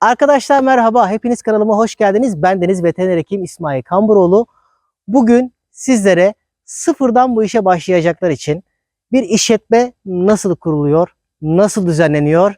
Arkadaşlar merhaba, hepiniz kanalıma hoş geldiniz. Ben Deniz Veteriner Hekim İsmail Kamburoğlu. Bugün sizlere sıfırdan bu işe başlayacaklar için bir işletme nasıl kuruluyor, nasıl düzenleniyor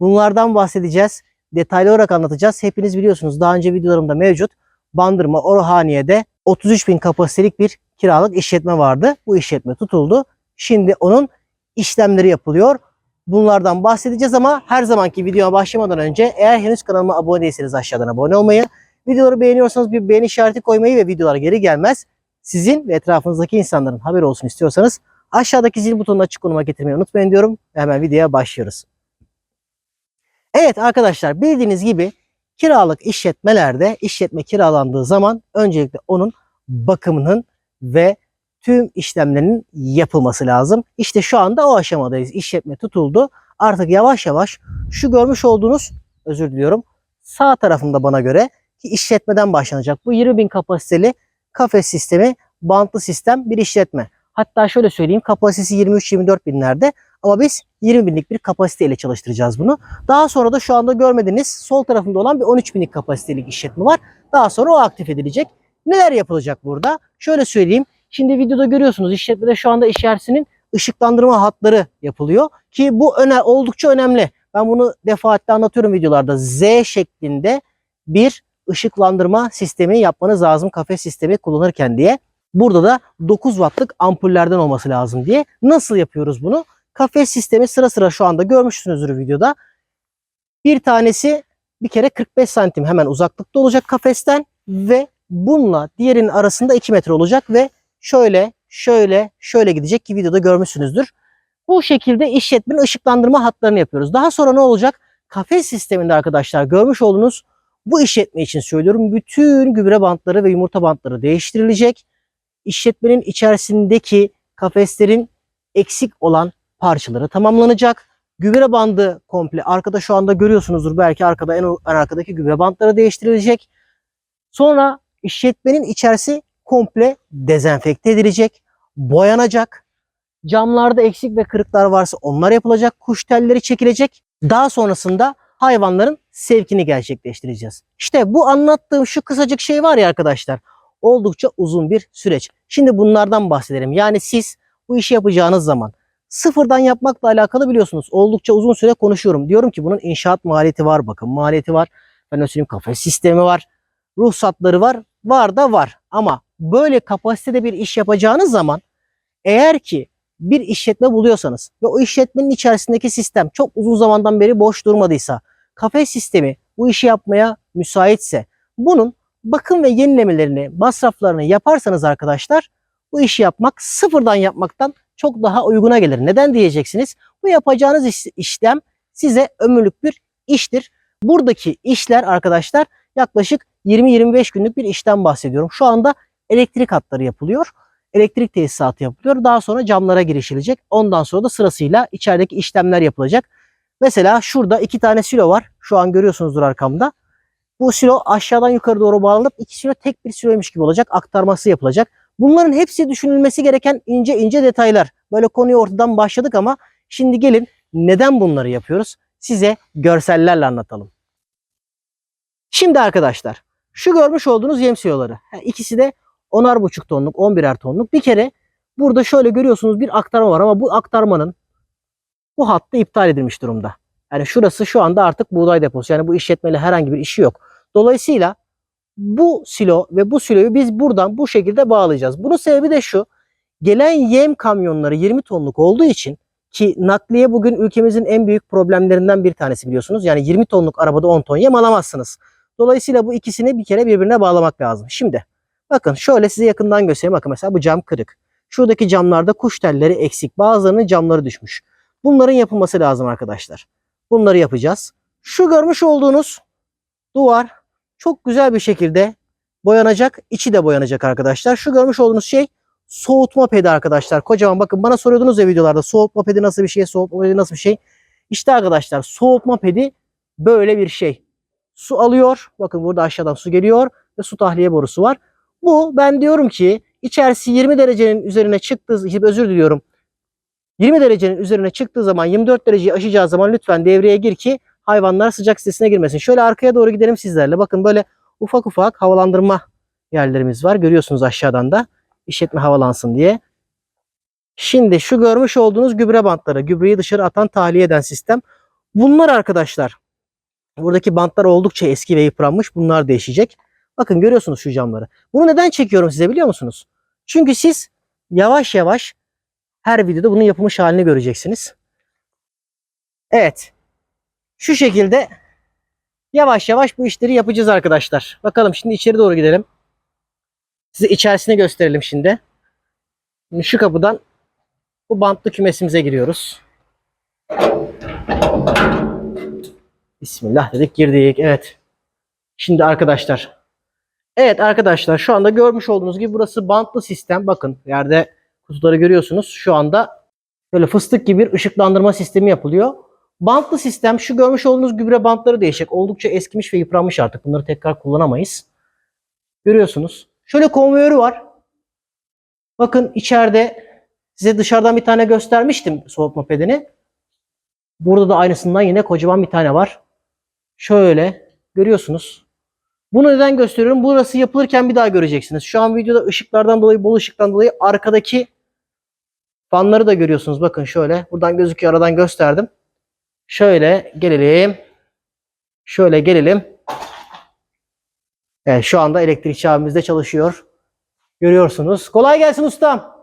bunlardan bahsedeceğiz. Detaylı olarak anlatacağız. Hepiniz biliyorsunuz daha önce videolarımda mevcut. Bandırma Orhaniye'de 33 bin kapasitelik bir kiralık işletme vardı. Bu işletme tutuldu. Şimdi onun işlemleri yapılıyor. Bunlardan bahsedeceğiz ama her zamanki videoya başlamadan önce eğer henüz kanalıma abone değilseniz aşağıdan abone olmayı, videoları beğeniyorsanız bir beğeni işareti koymayı ve videolar geri gelmez sizin ve etrafınızdaki insanların haberi olsun istiyorsanız aşağıdaki zil butonunu açık konuma getirmeyi unutmayın diyorum ve hemen videoya başlıyoruz. Evet arkadaşlar bildiğiniz gibi kiralık işletmelerde işletme kiralandığı zaman öncelikle onun bakımının ve tüm işlemlerinin yapılması lazım. İşte şu anda o aşamadayız. İşletme tutuldu. Artık yavaş yavaş şu görmüş olduğunuz özür diliyorum sağ tarafında bana göre ki işletmeden başlanacak. Bu 20 bin kapasiteli kafes sistemi bantlı sistem bir işletme. Hatta şöyle söyleyeyim kapasitesi 23-24 binlerde ama biz 20 binlik bir kapasiteyle çalıştıracağız bunu. Daha sonra da şu anda görmediğiniz sol tarafında olan bir 13 binlik kapasitelik işletme var. Daha sonra o aktif edilecek. Neler yapılacak burada? Şöyle söyleyeyim. Şimdi videoda görüyorsunuz işletmede şu anda içerisinin ışıklandırma hatları yapılıyor. Ki bu öne, oldukça önemli. Ben bunu defaatle anlatıyorum videolarda. Z şeklinde bir ışıklandırma sistemi yapmanız lazım kafes sistemi kullanırken diye. Burada da 9 wattlık ampullerden olması lazım diye. Nasıl yapıyoruz bunu? Kafes sistemi sıra sıra şu anda görmüşsünüzdür videoda. Bir tanesi bir kere 45 santim hemen uzaklıkta olacak kafesten ve bununla diğerinin arasında 2 metre olacak ve şöyle şöyle şöyle gidecek ki videoda görmüşsünüzdür. Bu şekilde işletmenin ışıklandırma hatlarını yapıyoruz. Daha sonra ne olacak? Kafes sisteminde arkadaşlar görmüş olduğunuz bu işletme için söylüyorum. Bütün gübre bantları ve yumurta bantları değiştirilecek. İşletmenin içerisindeki kafeslerin eksik olan parçaları tamamlanacak. Gübre bandı komple arkada şu anda görüyorsunuzdur. Belki arkada en, arkadaki gübre bantları değiştirilecek. Sonra işletmenin içerisi komple dezenfekte edilecek, boyanacak. Camlarda eksik ve kırıklar varsa onlar yapılacak. Kuş telleri çekilecek. Daha sonrasında hayvanların sevkini gerçekleştireceğiz. İşte bu anlattığım şu kısacık şey var ya arkadaşlar. Oldukça uzun bir süreç. Şimdi bunlardan bahsedelim. Yani siz bu işi yapacağınız zaman sıfırdan yapmakla alakalı biliyorsunuz. Oldukça uzun süre konuşuyorum. Diyorum ki bunun inşaat maliyeti var, bakım maliyeti var. Ben söyleyeyim kafes sistemi var. Ruhsatları var. Var da var. Ama böyle kapasitede bir iş yapacağınız zaman eğer ki bir işletme buluyorsanız ve o işletmenin içerisindeki sistem çok uzun zamandan beri boş durmadıysa, kafes sistemi bu işi yapmaya müsaitse bunun bakım ve yenilemelerini, masraflarını yaparsanız arkadaşlar bu işi yapmak sıfırdan yapmaktan çok daha uyguna gelir. Neden diyeceksiniz? Bu yapacağınız iş- işlem size ömürlük bir iştir. Buradaki işler arkadaşlar yaklaşık 20-25 günlük bir işten bahsediyorum. Şu anda elektrik hatları yapılıyor. Elektrik tesisatı yapılıyor. Daha sonra camlara girişilecek. Ondan sonra da sırasıyla içerideki işlemler yapılacak. Mesela şurada iki tane silo var. Şu an görüyorsunuzdur arkamda. Bu silo aşağıdan yukarı doğru bağlanıp iki silo tek bir siloymuş gibi olacak. Aktarması yapılacak. Bunların hepsi düşünülmesi gereken ince ince detaylar. Böyle konuyu ortadan başladık ama şimdi gelin neden bunları yapıyoruz? Size görsellerle anlatalım. Şimdi arkadaşlar şu görmüş olduğunuz yem siloları. İkisi de 10'ar buçuk tonluk, 11'er tonluk. Bir kere burada şöyle görüyorsunuz bir aktarma var ama bu aktarmanın bu hattı iptal edilmiş durumda. Yani şurası şu anda artık buğday deposu. Yani bu işletmeyle herhangi bir işi yok. Dolayısıyla bu silo ve bu siloyu biz buradan bu şekilde bağlayacağız. Bunun sebebi de şu. Gelen yem kamyonları 20 tonluk olduğu için ki nakliye bugün ülkemizin en büyük problemlerinden bir tanesi biliyorsunuz. Yani 20 tonluk arabada 10 ton yem alamazsınız. Dolayısıyla bu ikisini bir kere birbirine bağlamak lazım. Şimdi bakın şöyle size yakından göstereyim. Bakın mesela bu cam kırık. Şuradaki camlarda kuş telleri eksik. Bazılarının camları düşmüş. Bunların yapılması lazım arkadaşlar. Bunları yapacağız. Şu görmüş olduğunuz duvar çok güzel bir şekilde boyanacak. İçi de boyanacak arkadaşlar. Şu görmüş olduğunuz şey soğutma pedi arkadaşlar. Kocaman bakın bana soruyordunuz ya videolarda soğutma pedi nasıl bir şey, soğutma pedi nasıl bir şey. İşte arkadaşlar soğutma pedi böyle bir şey. Su alıyor. Bakın burada aşağıdan su geliyor ve su tahliye borusu var. Bu ben diyorum ki içerisi 20 derecenin üzerine çıktığı, özür diliyorum. 20 derecenin üzerine çıktığı zaman 24 dereceyi aşacağı zaman lütfen devreye gir ki hayvanlar sıcak sitesine girmesin. Şöyle arkaya doğru gidelim sizlerle. Bakın böyle ufak ufak havalandırma yerlerimiz var. Görüyorsunuz aşağıdan da işletme havalansın diye. Şimdi şu görmüş olduğunuz gübre bantları, gübreyi dışarı atan tahliye eden sistem. Bunlar arkadaşlar, buradaki bantlar oldukça eski ve yıpranmış. Bunlar değişecek. Bakın görüyorsunuz şu camları. Bunu neden çekiyorum size biliyor musunuz? Çünkü siz yavaş yavaş her videoda bunun yapılmış halini göreceksiniz. Evet. Şu şekilde yavaş yavaş bu işleri yapacağız arkadaşlar. Bakalım şimdi içeri doğru gidelim. Size içerisini gösterelim şimdi. Şimdi şu kapıdan bu bantlı kümesimize giriyoruz. Bismillah dedik girdik. Evet. Şimdi arkadaşlar. Evet arkadaşlar şu anda görmüş olduğunuz gibi burası bantlı sistem. Bakın yerde kutuları görüyorsunuz. Şu anda böyle fıstık gibi bir ışıklandırma sistemi yapılıyor. Bantlı sistem şu görmüş olduğunuz gübre bantları değişik. Oldukça eskimiş ve yıpranmış artık. Bunları tekrar kullanamayız. Görüyorsunuz. Şöyle konveyörü var. Bakın içeride size dışarıdan bir tane göstermiştim soğutma pedini. Burada da aynısından yine kocaman bir tane var. Şöyle görüyorsunuz. Bunu neden gösteriyorum? Burası yapılırken bir daha göreceksiniz. Şu an videoda ışıklardan dolayı, bol ışıktan dolayı arkadaki fanları da görüyorsunuz. Bakın şöyle. Buradan gözüküyor. Aradan gösterdim. Şöyle gelelim. Şöyle gelelim. Evet şu anda elektrikçi abimiz de çalışıyor. Görüyorsunuz. Kolay gelsin ustam.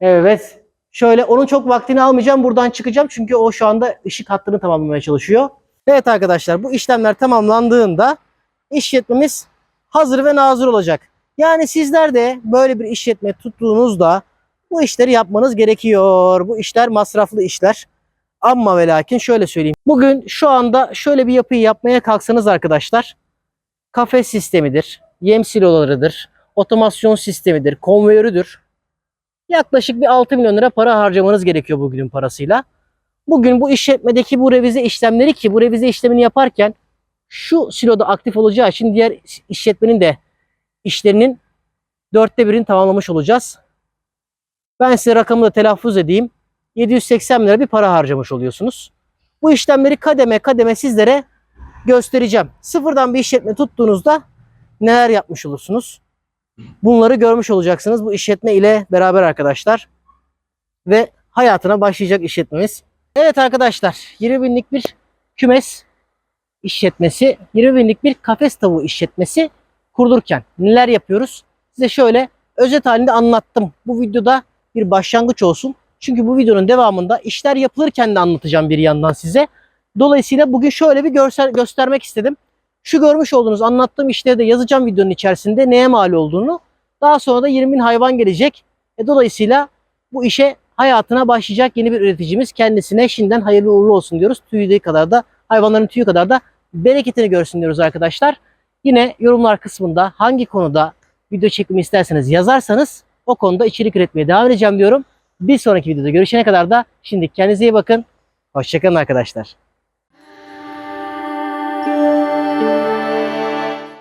Evet. Şöyle onun çok vaktini almayacağım. Buradan çıkacağım. Çünkü o şu anda ışık hattını tamamlamaya çalışıyor. Evet arkadaşlar bu işlemler tamamlandığında işletmemiz hazır ve nazır olacak. Yani sizler de böyle bir işletme tuttuğunuzda bu işleri yapmanız gerekiyor. Bu işler masraflı işler. Ama ve lakin şöyle söyleyeyim. Bugün şu anda şöyle bir yapıyı yapmaya kalksanız arkadaşlar kafes sistemidir, yem silolarıdır, otomasyon sistemidir, konveyörüdür. Yaklaşık bir 6 milyon lira para harcamanız gerekiyor bugünün parasıyla. Bugün bu işletmedeki bu revize işlemleri ki bu revize işlemini yaparken şu siloda aktif olacağı için diğer işletmenin de işlerinin dörtte birini tamamlamış olacağız. Ben size rakamı da telaffuz edeyim. 780 lira bir para harcamış oluyorsunuz. Bu işlemleri kademe kademe sizlere göstereceğim. Sıfırdan bir işletme tuttuğunuzda neler yapmış olursunuz? Bunları görmüş olacaksınız bu işletme ile beraber arkadaşlar. Ve hayatına başlayacak işletmemiz. Evet arkadaşlar 20 binlik bir kümes işletmesi, 20 binlik bir kafes tavuğu işletmesi kurdurken neler yapıyoruz? Size şöyle özet halinde anlattım. Bu videoda bir başlangıç olsun. Çünkü bu videonun devamında işler yapılırken de anlatacağım bir yandan size. Dolayısıyla bugün şöyle bir görsel, göstermek istedim. Şu görmüş olduğunuz anlattığım işleri de yazacağım videonun içerisinde neye mal olduğunu. Daha sonra da 20 bin hayvan gelecek. E, dolayısıyla bu işe hayatına başlayacak yeni bir üreticimiz kendisine şimdiden hayırlı uğurlu olsun diyoruz. Tüyü kadar da hayvanların tüyü kadar da bereketini görsün diyoruz arkadaşlar. Yine yorumlar kısmında hangi konuda video çekimi isterseniz yazarsanız o konuda içerik üretmeye devam edeceğim diyorum. Bir sonraki videoda görüşene kadar da şimdi kendinize iyi bakın. Hoşçakalın arkadaşlar.